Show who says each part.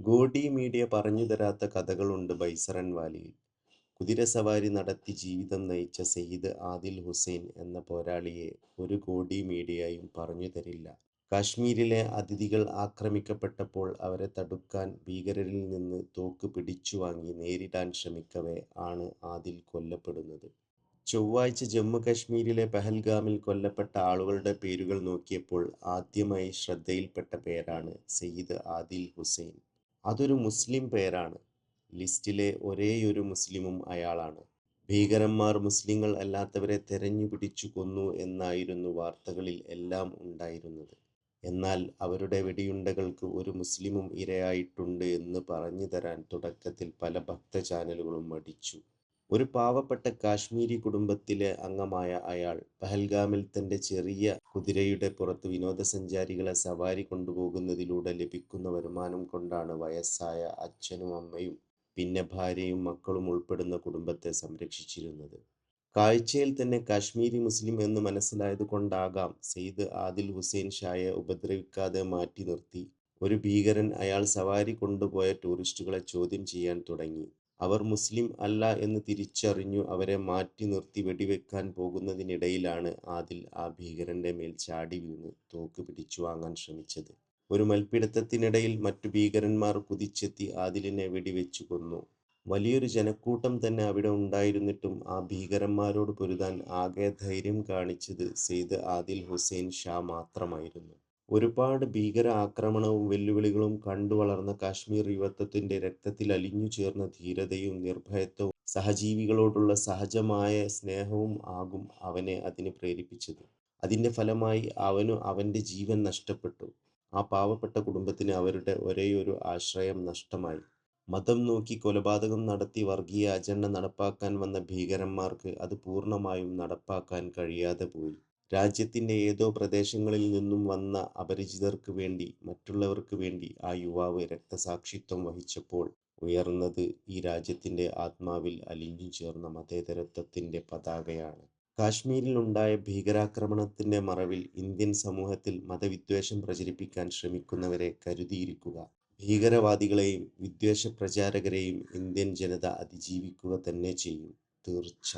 Speaker 1: ഗോഡി media പറഞ്ഞു തരാത്ത കഥകളുണ്ട് ബൈസറൻ വാലിയിൽ. കുതിരസവാരി നടത്തി ജീവിതം നയിച്ച സെയ്ദ് ആദിൽ ഹുസൈൻ എന്ന പോരാളിയെ ഒരു ഗോഡി മീഡിയയും പറഞ്ഞു തരില്ല കാശ്മീരിലെ അതിഥികൾ ആക്രമിക്കപ്പെട്ടപ്പോൾ അവരെ തടുക്കാൻ ഭീകരരിൽ നിന്ന് തോക്ക് പിടിച്ചുവാങ്ങി നേരിടാൻ ശ്രമിക്കവേ ആണ് ആദിൽ കൊല്ലപ്പെടുന്നത്. ചൊവ്വാഴ്ച ജമ്മു കശ്മീരിലെ പെഹൽഗാമിൽ കൊല്ലപ്പെട്ട ആളുകളുടെ പേരുകൾ നോക്കിയപ്പോൾ ആദ്യമായി ശ്രദ്ധയിൽപ്പെട്ട പേരാണ് സെയ്ദ് ആദിൽ ഹുസൈൻ. അതൊരു മുസ്ലിം പേരാണ്. ലിസ്റ്റിലെ ഒരേയൊരു മുസ്ലിമും അയാളാണ്. ഭീകരന്മാർ മുസ്ലിങ്ങൾ അല്ലാത്തവരെ തെരഞ്ഞു പിടിച്ചു കൊന്നു എന്നായിരുന്നു വാർത്തകളിൽ എല്ലാം ഉണ്ടായിരുന്നത്. എന്നാൽ അവരുടെ വെടിയുണ്ടകൾക്ക് ഒരു മുസ്ലിമും ഇരയായിട്ടുണ്ട് എന്ന് പറഞ്ഞു തരാൻ തുടക്കത്തിൽ പല ഭക്ത ചാനലുകളും മടിച്ചു. ഒരു പാവപ്പെട്ട കാശ്മീരി കുടുംബത്തിലെ അംഗമായ അയാൾ പഹൽഗാമിൽ തന്റെ ചെറിയ കുതിരയുടെ പുറത്ത് വിനോദസഞ്ചാരികളെ സവാരി കൊണ്ടുപോകുന്നതിലൂടെ ലഭിക്കുന്ന വരുമാനം കൊണ്ടാണ് വയസ്സായ അച്ഛനും അമ്മയും പിന്നെ ഭാര്യയും മക്കളും ഉൾപ്പെടുന്ന കുടുംബത്തെ സംരക്ഷിച്ചിരുന്നത്. കാഴ്ചയിൽ തന്നെ കാശ്മീരി മുസ്ലിം എന്ന് മനസ്സിലായത് കൊണ്ടാകാം സെയ്ദ് ആദിൽ ഹുസൈൻ ഷായെ ഉപദ്രവിക്കാതെ മാറ്റി നിർത്തി ഒരു ഭീകരൻ അയാൾ സവാരി കൊണ്ടുപോയ ടൂറിസ്റ്റുകളെ ചോദ്യം ചെയ്യാൻ തുടങ്ങി. അവർ മുസ്ലിം അല്ല എന്ന് തിരിച്ചറിഞ്ഞു അവരെ മാറ്റി നിർത്തി വെടിവെക്കാൻ പോകുന്നതിനിടയിലാണ് ആദിൽ ആ ഭീകരന്റെ മേൽ ചാടി വീണ് തോക്ക് പിടിച്ചു വാങ്ങാൻ ശ്രമിച്ചത്. ഒരു മൽപ്പിടുത്തത്തിനിടയിൽ മറ്റു ഭീകരന്മാർ കുതിച്ചെത്തി ആദിലിനെ വെടിവെച്ചു കൊന്നു. വലിയൊരു ജനക്കൂട്ടം തന്നെ അവിടെ ഉണ്ടായിരുന്നിട്ടും ആ ഭീകരന്മാരോട് പൊരുതാൻ ആകെ ധൈര്യം കാണിച്ചത് സെയ്ദ് ആദിൽ ഹുസൈൻ ഷാ മാത്രമായിരുന്നു. ഒരുപാട് ഭീകര ആക്രമണവും വെല്ലുവിളികളും കണ്ടു വളർന്ന കാശ്മീർ യുവത്വത്തിന്റെ രക്തത്തിൽ അലിഞ്ഞു ചേർന്ന ധീരതയും നിർഭയത്വവും സഹജീവികളോടുള്ള സഹജമായ സ്നേഹവും ആകും അവനെ അതിന് പ്രേരിപ്പിച്ചത്. അതിന്റെ ഫലമായി അവനു അവന്റെ ജീവൻ നഷ്ടപ്പെട്ടു. ആ പാവപ്പെട്ട കുടുംബത്തിന് അവരുടെ ഒരേയൊരു ആശ്രയം നഷ്ടമായി. മതം നോക്കി കൊലപാതകം നടത്തി വർഗീയ അജണ്ട നടപ്പാക്കാൻ വന്ന ഭീകരന്മാർക്ക് അത് പൂർണമായും നടപ്പാക്കാൻ കഴിയാതെ പോയി. രാജ്യത്തിന്റെ ഏതോ പ്രദേശങ്ങളിൽ നിന്നും വന്ന അപരിചിതർക്ക് വേണ്ടി മറ്റുള്ളവർക്ക് വേണ്ടി ആ യുവാവ് രക്തസാക്ഷിത്വം വഹിച്ചപ്പോൾ ഉയർന്നത് ഈ രാജ്യത്തിന്റെ ആത്മാവിൽ അലിഞ്ഞു ചേർന്ന മതേതരത്വത്തിന്റെ പതാകയാണ്. കാശ്മീരിൽ ഉണ്ടായ ഭീകരാക്രമണത്തിന്റെ മറവിൽ ഇന്ത്യൻ സമൂഹത്തിൽ മതവിദ്വേഷം പ്രചരിപ്പിക്കാൻ ശ്രമിക്കുന്നവരെ കരുതിയിരിക്കുക. ഭീകരവാദികളെയും വിദ്വേഷ പ്രചാരകരെയും ഇന്ത്യൻ ജനത അതിജീവിക്കുക തന്നെ ചെയ്യും. തീർച്ച.